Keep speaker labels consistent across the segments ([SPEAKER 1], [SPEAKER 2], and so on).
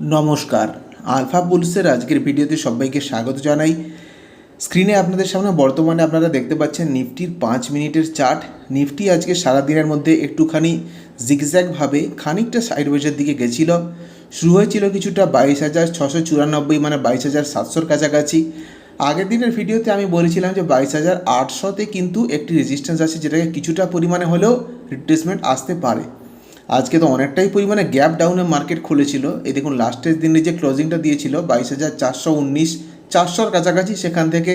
[SPEAKER 1] নমস্কার। আলফা বুলসের আজকের ভিডিওতে সবাইকে স্বাগত জানাই। স্ক্রিনে আপনাদের সামনে বর্তমানে আপনারা দেখতে পাচ্ছেন নিফটির পাঁচ মিনিটের চার্ট। নিফটি আজকে সারাদিনের মধ্যে একটুখানি জিগজ্যাগভাবে খানিকটা সাইডওয়েজের দিকে গেছিল। শুরু হয়েছিল কিছুটা বাইশ হাজার ছশো চুরানব্বই মানে বাইশ হাজার সাতশোর কাছাকাছি। আগের দিনের ভিডিওতে আমি বলেছিলাম যে বাইশ হাজার আটশোতে কিন্তু একটি রেজিস্ট্যান্স আছে, যেটাকে কিছুটা পরিমাণে হলেও রিপ্লেসমেন্ট আসতে পারে। আজকে তো অনেকটাই পরিমাণে গ্যাপ ডাউনে মার্কেট খুলেছিল। এই দেখুন লাস্টের দিনে যে ক্লোজিংটা দিয়েছিল, বাইশ হাজার চারশো উনিশ, চারশোর কাছাকাছি সেখান থেকে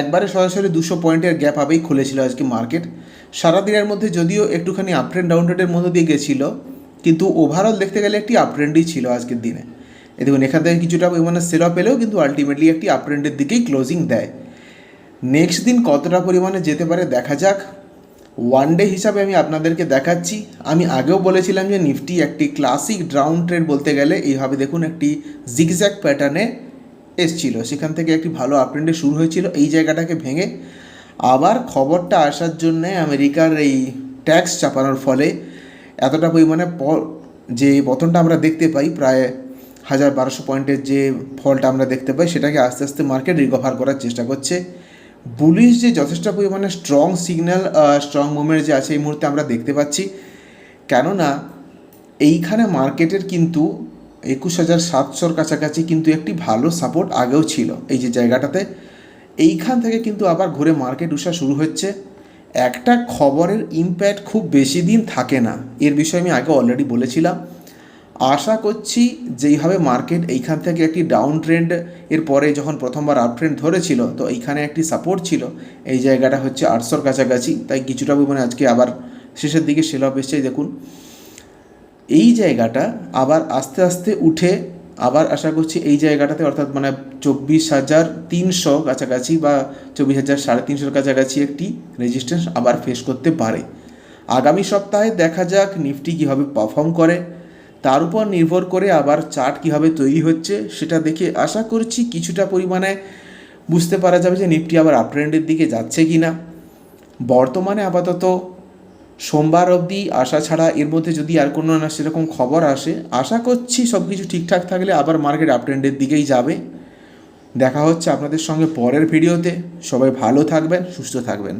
[SPEAKER 1] একবারে সরাসরি দুশো পয়েন্টের গ্যাপ হবেই খুলেছিল আজকে মার্কেট সারাদিনের মধ্যে যদিও একটুখানি আপ ট্রেন্ড ডাউন ট্রেন্ডের মধ্যে দিয়ে গেছিল, কিন্তু ওভারঅল দেখতে গেলে একটি আপ ট্রেন্ডই ছিল আজকের দিনে। এই দেখুন, এখান থেকে কিছুটা পরিমাণে সেল পেলেও কিন্তু আলটিমেটলি একটি আপ ট্রেন্ডের দিকেই ক্লোজিং দেয়। নেক্সট দিন কতটা পরিমাণে যেতে পারে দেখা যাক। ওয়ান ডে হিসাবে আমি আপনাদেরকে দেখাচ্ছি। আমি আগেও বলেছিলাম যে নিফটি একটি ক্লাসিক ড্রাউন ট্রেড বলতে গেলে এইভাবে দেখুন একটি জিগজ্যাক প্যাটার্নে এসছিল। সেখান থেকে একটি ভালো আপট্রেন্ডে শুরু হয়েছিল। এই জায়গাটাকে ভেঙে আবার খবরটা আসার জন্যে আমেরিকার এই ট্যাক্স চাপানোর ফলে এতটা পরিমাণে প- যে পতনটা আমরা দেখতে পাই, প্রায় হাজার বারোশো পয়েন্টের যে ফলটা আমরা দেখতে পাই, সেটাকে আস্তে আস্তে মার্কেট রিকভার করার চেষ্টা করছে। বুলিশ যে যথেষ্ট পরিমাণে স্ট্রং সিগন্যাল স্ট্রং মুভমেন্ট যে আছে এই মুহূর্তে আমরা দেখতে পাচ্ছি। কেননা, এইখানে মার্কেটের কিন্তু একুশ হাজার সাতশোর কাছাকাছি কিন্তু একটি ভালো সাপোর্ট আগেও ছিল এই যে জায়গাটাতে। এইখান থেকে কিন্তু আবার ঘুরে মার্কেট উষা শুরু হচ্ছে। একটা খবরের ইম্প্যাক্ট খুব বেশি দিন থাকে না। এর বিষয়ে আমি আগে অলরেডি বলেছিলাম। আশা করছি যেইভাবে মার্কেট এইখান থেকে একটি ডাউন ট্রেন্ড এর পরে যখন প্রথমবার আপ ট্রেন্ড ধরেছিল, তো এইখানে একটি সাপোর্ট ছিল। এই জায়গাটা হচ্ছে আটশোর কাছাকাছি, তাই কিছুটা পরিমাণে আজকে আবার শেষের দিকে সেল অফ এসছে দেখুন। এই জায়গাটা আবার আস্তে আস্তে উঠে আবার আশা করছি এই জায়গাটাতে, অর্থাৎ মানে চব্বিশ হাজার তিনশো কাছাকাছি বা চব্বিশ হাজার সাড়ে তিনশোর কাছাকাছি একটি রেজিস্ট্যান্স আবার ফেস করতে পারে। আগামী সপ্তাহে দেখা যাক নিফটি কীভাবে পারফর্ম করে। তার উপর নির্ভর করে আবার চার্ট কীভাবে তৈরি হচ্ছে সেটা দেখে আশা করছি কিছুটা পরিমাণে বুঝতে পারা যাবে যে নিফটি আবার আপট্রেন্ডের দিকে যাচ্ছে কি না বর্তমানে আপাতত সোমবার অবধি আসা ছাড়া এর মধ্যে যদি আর কোনো না সেরকম খবর আসে, আশা করছি সব কিছু ঠিকঠাক থাকলে আবার মার্কেট আপট্রেন্ডের দিকেই যাবে। দেখা হচ্ছে আপনাদের সঙ্গে পরের ভিডিওতে সবাই ভালো থাকবেন, সুস্থ থাকবেন।